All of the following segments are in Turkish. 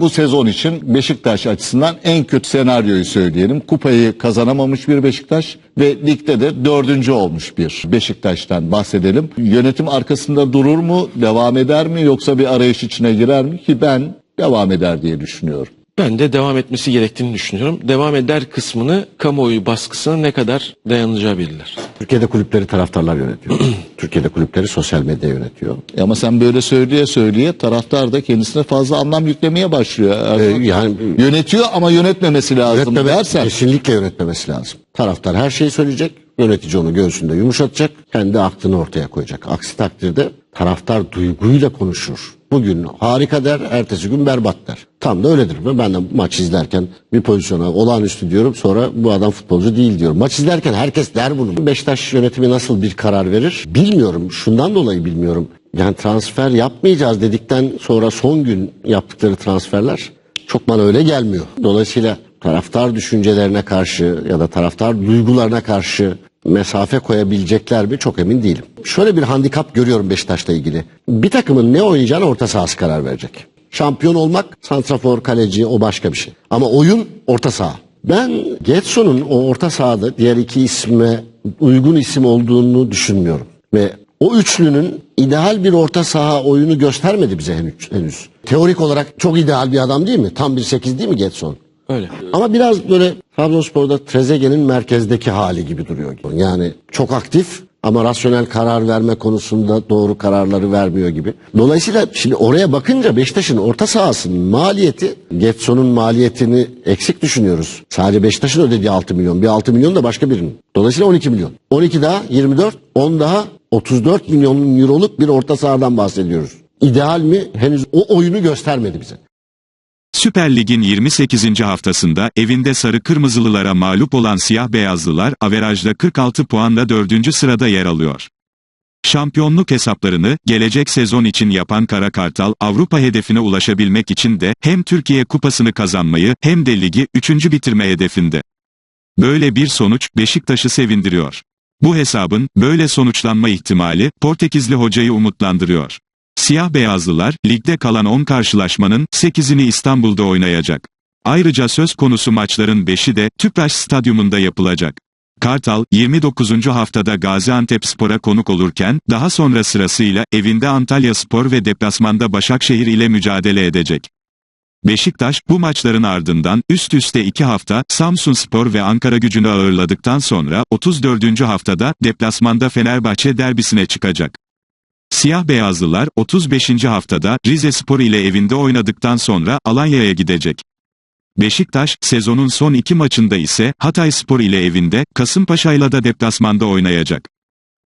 Bu sezon için Beşiktaş açısından en kötü senaryoyu söyleyelim. Kupayı kazanamamış bir Beşiktaş ve ligde de dördüncü olmuş bir Beşiktaş'tan bahsedelim. Yönetim arkasında durur mu, devam eder mi yoksa bir arayış içine girer mi? Ki ben devam eder diye düşünüyorum. Ben de devam etmesi gerektiğini düşünüyorum. Devam eder kısmını kamuoyu baskısına ne kadar dayanacağı belirler. Türkiye'de kulüpleri taraftarlar yönetiyor. Türkiye'de kulüpleri sosyal medya yönetiyor. E Ama sen böyle söyleye söyleye taraftar da kendisine fazla anlam yüklemeye başlıyor. Ee, yani Yönetiyor ama yönetmemesi lazım yönetmeme, dersen. kesinlikle yönetmemesi lazım. Taraftar her şeyi söyleyecek, yönetici onu göğsünde yumuşatacak, kendi aklını ortaya koyacak. Aksi takdirde taraftar duyguyla konuşur. Bugün harika der, ertesi gün berbat der. Tam da öyledir. Ben de maç izlerken bir pozisyona olağanüstü diyorum sonra bu adam futbolcu değil diyorum. Maç izlerken herkes der bunu. Beşiktaş yönetimi nasıl bir karar verir bilmiyorum. Şundan dolayı bilmiyorum. Yani transfer yapmayacağız dedikten sonra son gün yaptıkları transferler çok bana öyle gelmiyor. Dolayısıyla taraftar düşüncelerine karşı ya da taraftar duygularına karşı mesafe koyabilecekler mi çok emin değilim. Şöyle bir handikap görüyorum Beşiktaş'la ilgili. Bir takımın ne oynayacağını orta sahası karar verecek. Şampiyon olmak, santrafor, kaleci o başka bir şey. Ama oyun orta saha. Ben Getson'un o orta sahada diğer iki isme uygun isim olduğunu düşünmüyorum. Ve o üçlünün ideal bir orta saha oyunu göstermedi bize henüz. Teorik olarak çok ideal bir adam değil mi? Tam bir 8 değil mi Getson? Öyle. Ama biraz böyle Trabzonspor'da Trezeguet'in merkezdeki hali gibi duruyor. Yani çok aktif ama rasyonel karar verme konusunda doğru kararları vermiyor gibi. Dolayısıyla şimdi oraya bakınca Beşiktaş'ın orta sahasının maliyeti Getson'un maliyetini eksik düşünüyoruz. Sadece Beşiktaş'ın ödediği 6 milyon. Bir 6 milyon da başka birinin. Dolayısıyla 12 milyon. 12 daha 24, 10 daha 34 milyon euroluk bir orta sahadan bahsediyoruz. İdeal mi? Henüz o oyunu göstermedi bize. Süper Lig'in 28. haftasında evinde sarı kırmızılılara mağlup olan siyah beyazlılar averajda 46 puanla 4. sırada yer alıyor. Şampiyonluk hesaplarını gelecek sezon için yapan Kara Kartal Avrupa hedefine ulaşabilmek için de hem Türkiye kupasını kazanmayı hem de ligi 3. bitirme hedefinde. Böyle bir sonuç Beşiktaş'ı sevindiriyor. Bu hesabın böyle sonuçlanma ihtimali Portekizli hocayı umutlandırıyor. Siyah beyazlılar ligde kalan 10 karşılaşmanın 8'ini İstanbul'da oynayacak. Ayrıca söz konusu maçların 5'i de Tüpraş Stadyumunda yapılacak. Kartal 29. haftada Gaziantepspor'a konuk olurken daha sonra sırasıyla evinde Antalya Spor ve deplasmanda Başakşehir ile mücadele edecek. Beşiktaş bu maçların ardından üst üste 2 hafta Samsun Spor ve Ankara gücünü ağırladıktan sonra 34. haftada deplasmanda Fenerbahçe derbisine çıkacak. Siyah beyazlılar 35. haftada Rize Spor ile evinde oynadıktan sonra Alanya'ya gidecek. Beşiktaş sezonun son iki maçında ise Hatay Spor ile evinde Kasımpaşa ile de deplasmanda oynayacak.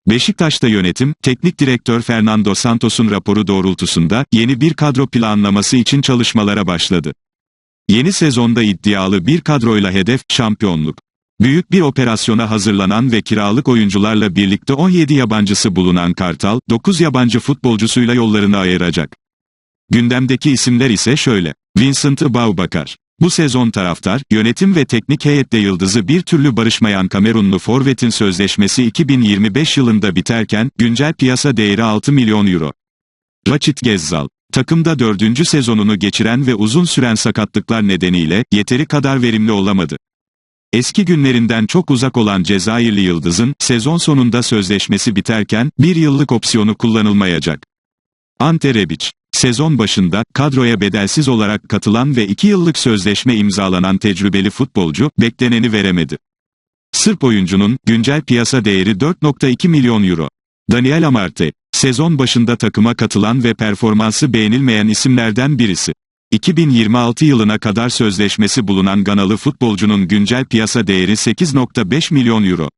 Beşiktaş'ta yönetim, teknik direktör Fernando Santos'un raporu doğrultusunda yeni bir kadro planlaması için çalışmalara başladı. Yeni sezonda iddialı bir kadroyla hedef şampiyonluk. Büyük bir operasyona hazırlanan ve kiralık oyuncularla birlikte 17 yabancısı bulunan Kartal, 9 yabancı futbolcusuyla yollarını ayıracak. Gündemdeki isimler ise şöyle. Vincent Baubakar. Bu sezon taraftar, yönetim ve teknik heyette yıldızı bir türlü barışmayan Kamerunlu forvetin sözleşmesi 2025 yılında biterken, güncel piyasa değeri 6 milyon euro. Raçit Gezzal. Takımda dördüncü sezonunu geçiren ve uzun süren sakatlıklar nedeniyle, yeteri kadar verimli olamadı. Eski günlerinden çok uzak olan Cezayirli Yıldız'ın, sezon sonunda sözleşmesi biterken, bir yıllık opsiyonu kullanılmayacak. Ante Rebic. Sezon başında, kadroya bedelsiz olarak katılan ve 2 yıllık sözleşme imzalanan tecrübeli futbolcu, bekleneni veremedi. Sırp oyuncunun, güncel piyasa değeri 4.2 milyon euro. Daniel Amarte, sezon başında takıma katılan ve performansı beğenilmeyen isimlerden birisi. 2026 yılına kadar sözleşmesi bulunan Ganalı futbolcunun güncel piyasa değeri 8.5 milyon euro.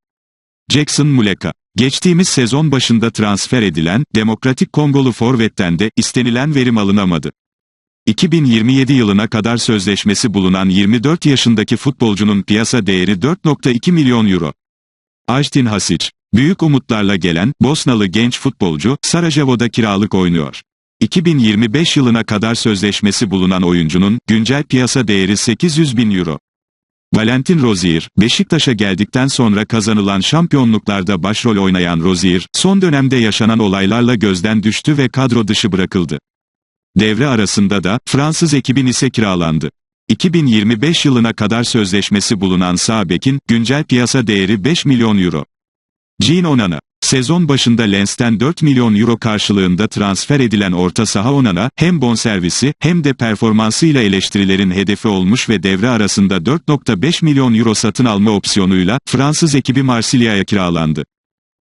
Jackson Muleka. Geçtiğimiz sezon başında transfer edilen, Demokratik Kongolu forvetten de istenilen verim alınamadı. 2027 yılına kadar sözleşmesi bulunan 24 yaşındaki futbolcunun piyasa değeri 4.2 milyon euro. Ajtin Hasic. Büyük umutlarla gelen, Bosnalı genç futbolcu, Sarajevo'da kiralık oynuyor. 2025 yılına kadar sözleşmesi bulunan oyuncunun, güncel piyasa değeri 800 bin euro. Valentin Rozier, Beşiktaş'a geldikten sonra kazanılan şampiyonluklarda başrol oynayan Rozier, son dönemde yaşanan olaylarla gözden düştü ve kadro dışı bırakıldı. Devre arasında da Fransız ekibin ise kiralandı. 2025 yılına kadar sözleşmesi bulunan sağ bekin güncel piyasa değeri 5 milyon euro. Jean Onana Sezon başında Lens'ten 4 milyon euro karşılığında transfer edilen orta saha Onana, hem bonservisi hem de performansıyla eleştirilerin hedefi olmuş ve devre arasında 4.5 milyon euro satın alma opsiyonuyla Fransız ekibi Marsilya'ya kiralandı.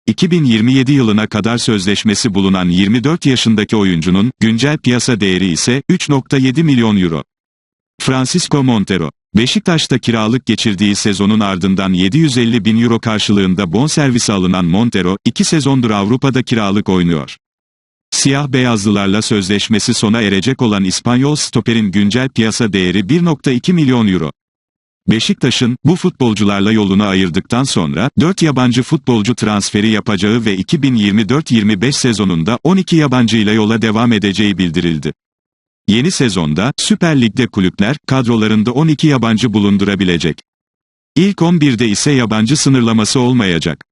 2027 yılına kadar sözleşmesi bulunan 24 yaşındaki oyuncunun güncel piyasa değeri ise 3.7 milyon euro. Francisco Montero Beşiktaş'ta kiralık geçirdiği sezonun ardından 750 bin euro karşılığında bonservisi alınan Montero, iki sezondur Avrupa'da kiralık oynuyor. Siyah beyazlılarla sözleşmesi sona erecek olan İspanyol stoperin güncel piyasa değeri 1.2 milyon euro. Beşiktaş'ın bu futbolcularla yolunu ayırdıktan sonra 4 yabancı futbolcu transferi yapacağı ve 2024-25 sezonunda 12 yabancıyla yola devam edeceği bildirildi. Yeni sezonda Süper Lig'de kulüpler kadrolarında 12 yabancı bulundurabilecek. İlk 11'de ise yabancı sınırlaması olmayacak.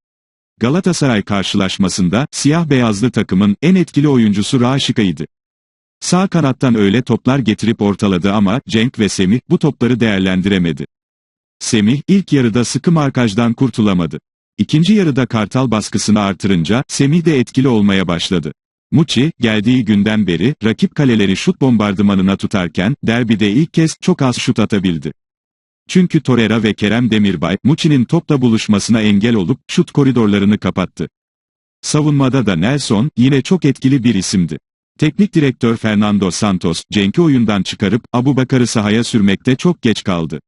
Galatasaray karşılaşmasında siyah beyazlı takımın en etkili oyuncusu Raşika'ydı. Sağ kanattan öyle toplar getirip ortaladı ama Cenk ve Semih bu topları değerlendiremedi. Semih ilk yarıda sıkı markajdan kurtulamadı. İkinci yarıda Kartal baskısını artırınca Semih de etkili olmaya başladı. Muçi, geldiği günden beri, rakip kaleleri şut bombardımanına tutarken, derbide ilk kez çok az şut atabildi. Çünkü Torreira ve Kerem Demirbay, Muçi'nin topla buluşmasına engel olup, şut koridorlarını kapattı. Savunmada da Nelson, yine çok etkili bir isimdi. Teknik direktör Fernando Santos, Cenk'i oyundan çıkarıp, Abu Bakar'ı sahaya sürmekte çok geç kaldı.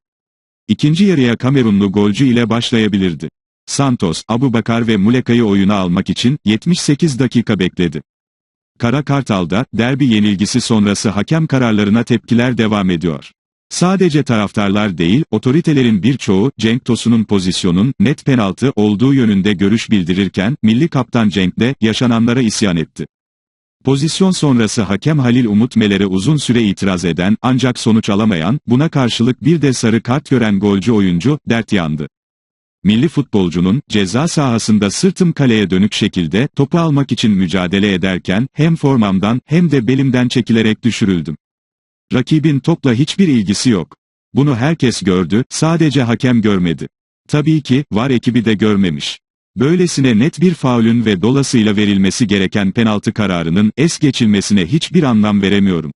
İkinci yarıya Kamerunlu golcü ile başlayabilirdi. Santos, Abu Bakar ve Muleka'yı oyuna almak için, 78 dakika bekledi. Kara Kartal'da, derbi yenilgisi sonrası hakem kararlarına tepkiler devam ediyor. Sadece taraftarlar değil, otoritelerin birçoğu, Cenk Tosun'un pozisyonun, net penaltı olduğu yönünde görüş bildirirken, milli kaptan Cenk de, yaşananlara isyan etti. Pozisyon sonrası hakem Halil Umut Meler'e uzun süre itiraz eden, ancak sonuç alamayan, buna karşılık bir de sarı kart gören golcü oyuncu, dert yandı. Milli futbolcunun, ceza sahasında sırtım kaleye dönük şekilde, topu almak için mücadele ederken, hem formamdan, hem de belimden çekilerek düşürüldüm. Rakibin topla hiçbir ilgisi yok. Bunu herkes gördü, sadece hakem görmedi. Tabii ki, VAR ekibi de görmemiş. Böylesine net bir faulün ve dolasıyla verilmesi gereken penaltı kararının es geçilmesine hiçbir anlam veremiyorum.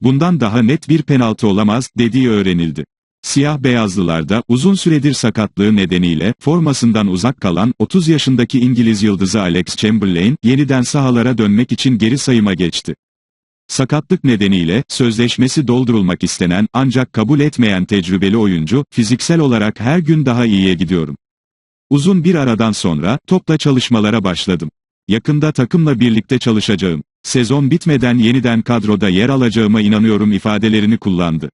Bundan daha net bir penaltı olamaz, dediği öğrenildi. Siyah beyazlılarda uzun süredir sakatlığı nedeniyle formasından uzak kalan 30 yaşındaki İngiliz yıldızı Alex Chamberlain yeniden sahalara dönmek için geri sayıma geçti. Sakatlık nedeniyle sözleşmesi doldurulmak istenen ancak kabul etmeyen tecrübeli oyuncu fiziksel olarak her gün daha iyiye gidiyorum. Uzun bir aradan sonra topla çalışmalara başladım. Yakında takımla birlikte çalışacağım. Sezon bitmeden yeniden kadroda yer alacağıma inanıyorum ifadelerini kullandı.